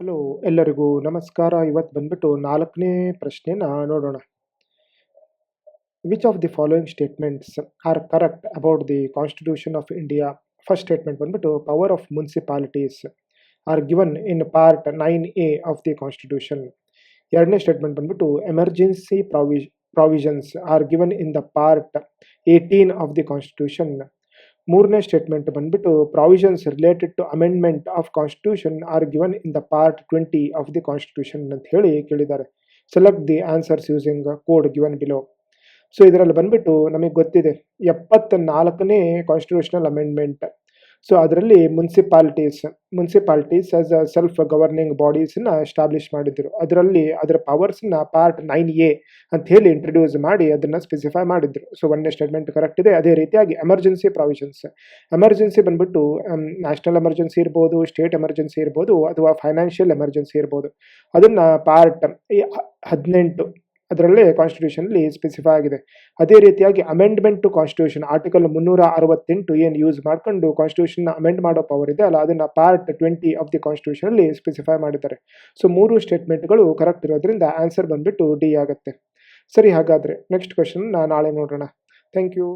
Hello, ಎಲ್ಲರಿಗೂ ನಮಸ್ಕಾರ. ಇವತ್ತು ಬಂದ್ಬಿಟ್ಟು ನಾಲ್ಕನೇ ಪ್ರಶ್ನೆನ ನೋಡೋಣ. Which of the following statements are correct about the constitution of India first statement ಬಂದ್ಬಿಟ್ಟು power of municipalities are given in part nine A of the constitution ಎರಡನೇ ಸ್ಟೇಟ್ಮೆಂಟ್ ಬಂದ್ಬಿಟ್ಟು emergency provis provisions are given in the part eighteen of the constitution ಮೂರನೇ statement ಬಂದ್ಬಿಟ್ಟು provisions related to amendment of constitution are given in the part twenty of the constitution ಅಂತ ಹೇಳಿ ಕೇಳಿದ್ದಾರೆ. Select the answers using code given below so ಇದರಲ್ಲಿ ಬಂದ್ಬಿಟ್ಟು ನಮಗೆ ಗೊತ್ತಿದೆ ಎಪ್ಪತ್ತ ನಾಲ್ಕನೇ ಕಾನ್ಸ್ಟಿಟ್ಯೂಷನಲ್ ಅಮೆಂಡ್ಮೆಂಟ್ ಸೊ ಅದರಲ್ಲಿ municipalities municipalities as a self governing ಬಾಡೀಸನ್ನ establish ಮಾಡಿದ್ರು. ಅದರಲ್ಲಿ ಅದರ ಪವರ್ಸ್ನ ಪಾರ್ಟ್ ನೈನ್ ಎ ಅಂತ ಹೇಳಿ ಇಂಟ್ರೊಡ್ಯೂಸ್ ಮಾಡಿ ಅದನ್ನು ಸ್ಪೆಸಿಫೈ ಮಾಡಿದ್ರು. ಸೊ ಒಂದೇ ಸ್ಟೇಟ್ಮೆಂಟ್ ಕರೆಕ್ಟ್ ಇದೆ. ಅದೇ ರೀತಿಯಾಗಿ ಎಮರ್ಜೆನ್ಸಿ ಪ್ರಾವಿಷನ್ಸ್ ಎಮರ್ಜೆನ್ಸಿ ಬಂದ್ಬಿಟ್ಟು ನ್ಯಾಷನಲ್ ಎಮರ್ಜೆನ್ಸಿ ಇರ್ಬೋದು ಸ್ಟೇಟ್ ಎಮರ್ಜೆನ್ಸಿ ಇರ್ಬೋದು, ಅಥವಾ ಫೈನಾನ್ಷಿಯಲ್ ಎಮರ್ಜೆನ್ಸಿ ಇರ್ಬೋದು. ಅದನ್ನು ಪಾರ್ಟ್ ಹದಿನೆಂಟು ಅದರಲ್ಲೇ ಕಾನ್ಸ್ಟಿಟ್ಯೂಷನಲ್ಲಿ ಸ್ಪೆಸಿಫೈ ಆಗಿದೆ. ಅದೇ ರೀತಿಯಾಗಿ ಅಮೆಂಡ್ಮೆಂಟ್ ಟು ಕಾನ್ಸ್ಟಿಟ್ಯೂಷನ್ ಆರ್ಟಿಕಲ್ ಮುನ್ನೂರ ಅರವತ್ತೆಂಟು ಏನು ಯೂಸ್ ಮಾಡ್ಕೊಂಡು ಕಾನ್ಸ್ಟಿಟ್ಯೂಷನ್ ಅಮೆಂಡ್ ಮಾಡೋ ಪವರ್ ಇದೆ ಅಲ್ಲ, ಅದನ್ನು ಪಾರ್ಟ್ ಟ್ವೆಂಟಿ ಆಫ್ ದಿ ಕಾನ್ಸ್ಟಿಟ್ಯೂಷನಲ್ಲಿ ಸ್ಪೆಸಿಫೈ ಮಾಡಿದ್ದಾರೆ. ಸೊ ಮೂರು ಸ್ಟೇಟ್ಮೆಂಟ್ಗಳು ಕರೆಕ್ಟ್ ಇರೋದ್ರಿಂದ ಆನ್ಸರ್ ಬಂದ್ಬಿಟ್ಟು ಡಿ ಆಗುತ್ತೆ. ಸರಿ, ಹಾಗಾದರೆ ನೆಕ್ಸ್ಟ್ ಕ್ವೆಶನ್ ನಾಳೆ ನೋಡೋಣ. Thank you